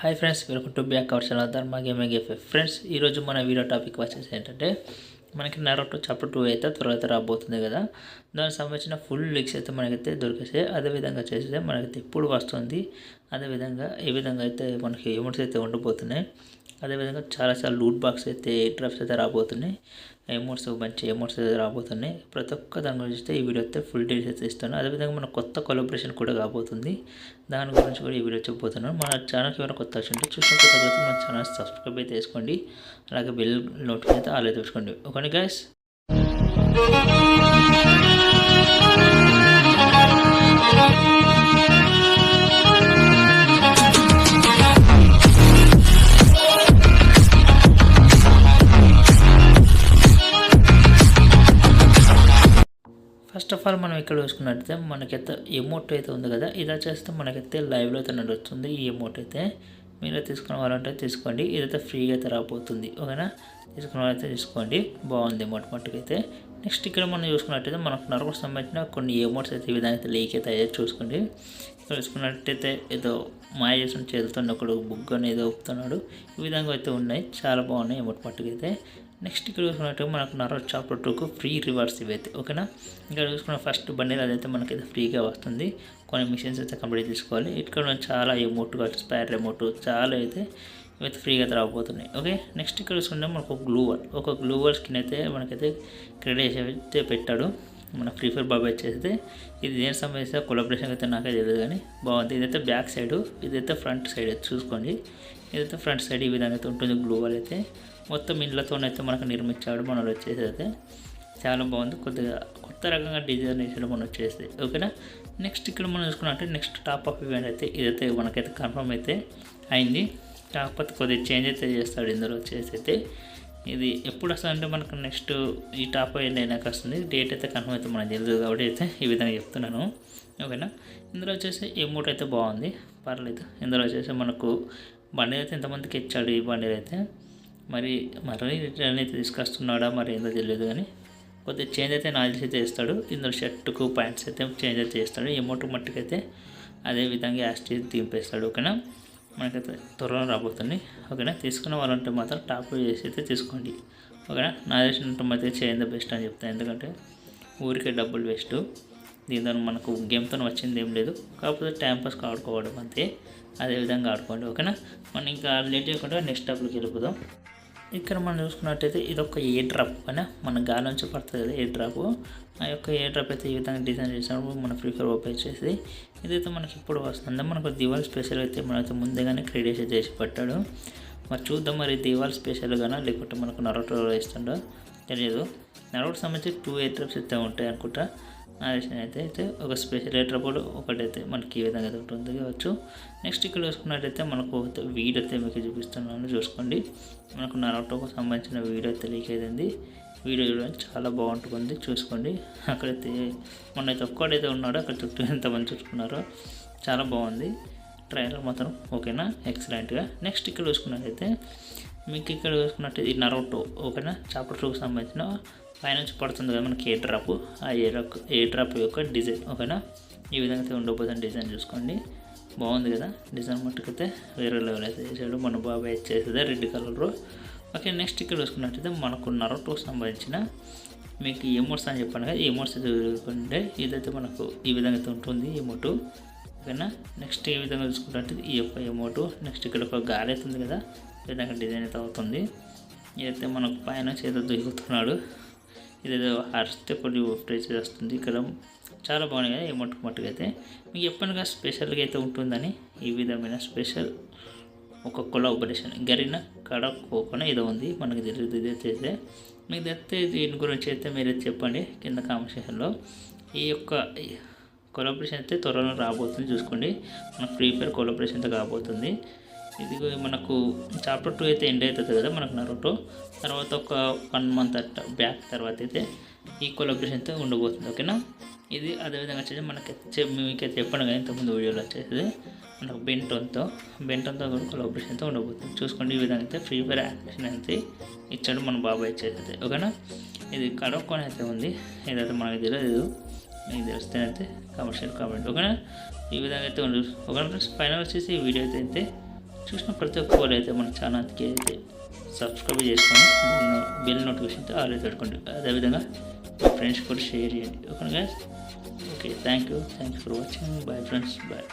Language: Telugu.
Hi friends welcome to back our channel Dharma gaming FF friends ఈరోజు మన వీడియో టాపిక్ వచ్చేసి ఏంటంటే మనకి నరోటో చాప్టర్ టూ అయితే త్వరగా రాబోతుంది కదా. దానికి సంబంధించిన ఫుల్ లిక్స్ అయితే మనకైతే దొరికేసాయి. అదేవిధంగా చేస్తే మనకైతే ఎప్పుడు వస్తుంది? అదేవిధంగా ఏ విధంగా అయితే మనకి ఎమౌంట్స్ అయితే ఉండబోతున్నాయి అదేవిధంగా చాలా చాలా లూట్ బాక్స్ అయితే డ్రాప్స్ అయితే రాబోతున్నాయి. అమౌంట్స్ మంచి అమౌంట్స్ అయితే రాబోతున్నాయి. ప్రతి ఒక్క దాని గురించి అయితే ఈ వీడియో అయితే ఫుల్ డీటెయిల్స్ అయితే ఇస్తాను అదేవిధంగా మన కొత్త కొలాబరేషన్ కూడా కాబోతుంది. దాని గురించి కూడా ఈ వీడియో చెప్పబోతున్నాను. మన ఛానల్కి ఏమైనా కొత్త వచ్చింటే చూసిన కొత్త మన ఛానల్ సబ్స్క్రైబ్ అయితే వేసుకోండి అలాగే బెల్ నోటిఫికేషన్ అయితే ఆలో తెచ్చుకోండి okay guys first of all మనం ఇక్కడ చూసుకున్నట్టయితే మనకైతే ఎమోట్ అయితే ఉంది కదా ఇలా చేస్తే మనకైతే లైవ్లో అయితే నడుస్తుంది. ఈ ఎమోట్ అయితే మీరు తీసుకున్న వాళ్ళంటే తీసుకోండి. ఇదైతే ఫ్రీగా అయితే రాబోతుంది. ఓకేనా? తీసుకున్న వాళ్ళైతే తీసుకోండి. బాగుంది ఎమోట్ మట్టుకైతే. నెక్స్ట్ ఇక్కడ మనం చూసుకున్నట్టయితే మనకు నరకు సంబంధించిన కొన్ని ఎమోట్స్ అయితే ఈ విధంగా అయితే లీక్ అయితే చూసుకోండి. ఇక్కడ చూసుకున్నట్టయితే ఏదో మాయ చేసిన చేతులతో ఒకడు బుగ్గ అనేది ఒప్పుతున్నాడు ఈ విధంగా అయితే ఉన్నాయి. చాలా బాగున్నాయి ఎమోట్ పట్టుకైతే. నెక్స్ట్ ఇక్కడ చూసుకున్నట్టు మనకు నరో చాప్టర్ టూకు ఫ్రీ రివార్డ్స్ ఇవైతే ఓకేనా? ఇక్కడ చూసుకున్న ఫస్ట్ బండిల్ అదైతే మనకైతే ఫ్రీగా వస్తుంది. కొన్ని మిషన్స్ అయితే కంప్లీట్ చేసుకోవాలి ఇక్కడ చాలా ఎమోట్ కావచ్చు స్పైర్ ఎమోట్ చాలా అయితే ఇవైతే ఫ్రీగా అయితే రాబోతున్నాయి. ఓకే? నెక్స్ట్ ఇక్కడ చూసుకుంటే మనకు ఒక గ్లూవర్ ఒక గ్లూవర్ స్కిన్ అయితే మనకైతే క్రెడిట్ అయితే పెట్టాడు. మన ఫ్రీ ఫైర్ బాబు వచ్చేస్తే ఇది దేని సంబంధించిన కొలాబరేషన్ అయితే నాకే తెలియదు కానీ బాగుంది. ఇదైతే బ్యాక్ సైడ్ ఇదైతే ఫ్రంట్ సైడ్ చూసుకోండి. ఇదైతే ఫ్రంట్ సైడ్ ఈ విధంగా అయితే ఉంటుంది గ్లూవర్ అయితే. మొత్తం ఇండ్లతోనైతే మనకు నిర్మించాడు మనలో వచ్చేసి అయితే. చాలా బాగుంది. కొద్దిగా కొత్త రకంగా డిజైన్ వేసాడు మనం వచ్చేసి. ఓకేనా? నెక్స్ట్ ఇక్కడ మనం చూసుకున్నట్టే నెక్స్ట్ టాప్ ఆఫ్ ఈవెంట్ అయితే ఇదైతే మనకైతే కన్ఫర్మ్ అయితే అయింది. కాకపోతే కొద్దిగా చేంజ్ అయితే చేస్తాడు ఇందులో వచ్చేసి అయితే. ఇది ఎప్పుడు వస్తుందంటే మనకు నెక్స్ట్ ఈ టాప్ ఎండ్ అయినాక వస్తుంది. డేట్ అయితే కన్ఫర్మ్ అయితే మనకు తెలియదు కాబట్టి అయితే ఈ విధంగా చెప్తున్నాను. ఓకేనా ఇందులో వచ్చేసి ఎమౌంట్ అయితే బాగుంది. పర్లేదు. ఇందులో వచ్చేసి మనకు బండి అయితే ఎంతమందికి ఇచ్చాడు ఈ బండి అయితే. మరి మరీ రిటర్న్ అయితే తీసుకొస్తున్నాడా మరి ఏందో తెలియదు కానీ కొద్దిగా చేంజ్ అయితే నాలుగు అయితే ఇస్తాడు ఇందులో షర్టుకు ప్యాంట్స్ అయితే చేంజ్ అయితే చేస్తాడు. ఎమౌంట్ మట్టుకైతే అదే విధంగా యాస్టీ దింపేస్తాడు. ఓకేనా మనకైతే త్వరలో రాబోతుంది. ఓకేనా? తీసుకున్న వాళ్ళంటే మాత్రం టాప్ చేసి అయితే తీసుకోండి. ఓకేనా? నా చేసినట్టు అయితే చేయండి బెస్ట్ అని చెప్తాను. ఎందుకంటే ఊరికే డబ్బులు వేస్ట్. దీంతో మనకు గేమ్తో వచ్చింది ఏం లేదు. కాకపోతే టైంపాస్కి ఆడుకోవడం అంతే. అదే విధంగా ఆడుకోండి. ఓకేనా? మనం ఇంకా లేట్ చేయకుండా నెక్స్ట్ టాప్కి వెళ్ళిపోదాం. ఇక్కడ మనం చూసుకున్నట్టయితే ఇది ఒక ఏ డ్రాప్ కానీ మన గాలి నుంచి పడుతుంది కదా ఏ డ్రాప్. ఆ యొక్క ఏ డ్రాప్ అయితే ఈ విధంగా డిజైన్ చేసినప్పుడు మన ఫ్రీఫైర్ ఓపెన్ చేసి ఇదైతే మనకి ఇప్పుడు వస్తుంది. మనకు దివాల్ స్పెషల్ అయితే మనైతే ముందుగానే క్రెడిట్ చేసి పెట్టాడు మరి చూద్దాం మరి దివాల్ స్పెషల్గానా లేకుంటే మనకు నరోటో ఇస్తుండో తెలియదు నరోట్ సంబంధించి టూ ఏ డ్రాప్స్ అయితే ఉంటాయి అనుకుంటా. నరేషన్ అయితే అయితే ఒక స్పెషల్ ఒకటి ఒకటైతే మనకి ఈ విధంగా అయితే ఉంటుంది కావచ్చు. నెక్స్ట్ ఇక్కడ చూసుకున్నట్టయితే మనకు వీడియో అయితే మీకు చూపిస్తున్నాను చూసుకోండి. మనకు నరోటోకు సంబంధించిన వీడియో అయితే లీక్ అయింది వీడియో చూడడానికి చాలా బాగుంటుంది చూసుకోండి. అక్కడైతే మొన్నైతే ఒక్కడైతే ఉన్నాడో అక్కడ చుట్టూ ఎంతమంది చూసుకున్నారో చాలా బాగుంది. ట్రైలర్ మాత్రం ఓకేనా? ఎక్సలెంట్గా నెక్స్ట్ ఇక్కడ చూసుకున్నట్టయితే మీకు ఇక్కడ చూసుకున్నట్టు ఈ నరోటో ఓకేనా చాప్టర్ టూకి సంబంధించిన పైనుంచి పడుతుంది కదా మనకి ఏ డ్రాప్. ఆ ఏ డ్రాప్ ఏ డ్రాప్ యొక్క డిజైన్ ఓకేనా? ఈ విధంగా అయితే ఉండబోతుంది డిజైన్ చూసుకోండి. బాగుంది కదా? డిజైన్ మట్టుకైతే వేరే లెవెల్ అయితే చేసాడు మన బాబాయ్ చేసేదే రెడ్ కలర్. ఓకే నెక్స్ట్ ఇక్కడ చూసుకున్నట్టయితే మనకు నరోటోకి సంబంధించిన మీకు ఎమోట్స్ అని చెప్పాను కదా ఎమోట్స్ అయితే చూసుకుంటే ఇదైతే మనకు ఈ విధంగా అయితే ఉంటుంది ఎమోటు. ఓకేనా? నెక్స్ట్ ఈ విధంగా చూసుకుంటే ఈ యొక్క ఎమోటు. నెక్స్ట్ ఇక్కడ ఒక గాలి అవుతుంది కదా? విధంగా డిజైన్ అయితే అవుతుంది. ఇదైతే మనకు పైన చేత దిగుతున్నాడు ఇదేదో అరిస్తే కొన్ని ప్రైస్ వస్తుంది ఇక్కడ చాలా బాగున్నాయి కదా మట్టుకు మట్టుగా అయితే. మీకు ఎప్పటిగా స్పెషల్గా అయితే ఉంటుందని ఈ విధమైన స్పెషల్ ఒక కొలాబరేషన్ గరిన కడ కోకొని ఏదో ఉంది. మనకి తెలియదు ఇది అయితే. మీకు తెలిస్తే దీని గురించి అయితే మీరు చెప్పండి కింద కామెంట్ ఈ యొక్క కొలాబరేషన్ అయితే త్వరలో రాబోతుంది. చూసుకోండి. మనకు ఫ్రీ ఫైర్ కొలాబరేషన్ అయితే కాబోతుంది. ఇది మనకు చాప్టర్ టూ అయితే ఎండ్ అవుతుంది కదా మనకు నరోటో తర్వాత ఒక వన్ మంత్ అట్ట బ్యాక్ తర్వాత అయితే ఈ కొలాబరేషన్ అయితే ఉండబోతుంది ఓకేనా ఇది అదేవిధంగా వచ్చేసి మనకి మీకైతే చెప్పండి కదా ఇంతకుముందు వీడియోలో వచ్చేసి మనకు బెంటోన్తో బెంటోన్తో కూడా కొలాబరేషన్ అయితే ఉండబోతుంది. చూసుకోండి ఈ విధంగా అయితే ఫ్రీ ఫైర్ యాక్షన్ అయితే ఇచ్చాడు మన బాబాయ్ ఇచ్చేది ఓకేనా ఇది కడక్కొని అయితే ఉంది. ఏదైతే మనకి తెలియదు మీకు తెలిస్తేనైతే అయితే కమర్షియల్ కామెంట్ ఓకేనా ఈ విధంగా అయితే ఉండదు ఓకేనా ఫైనల్ వచ్చేసి ఈ వీడియో అయితే అయితే చూసిన ప్రతి ఒక్క వాళ్ళు అయితే మన ఛానల్కి అయితే సబ్స్క్రైబ్ చేసుకొని బెల్ నోటిఫికేషన్తో ఆల్ అయితే పెట్టుకోండి. అదేవిధంగా మీ ఫ్రెండ్స్ కూడా షేర్ చేయండి. Okay okay thank you thank you for watching bye friends bye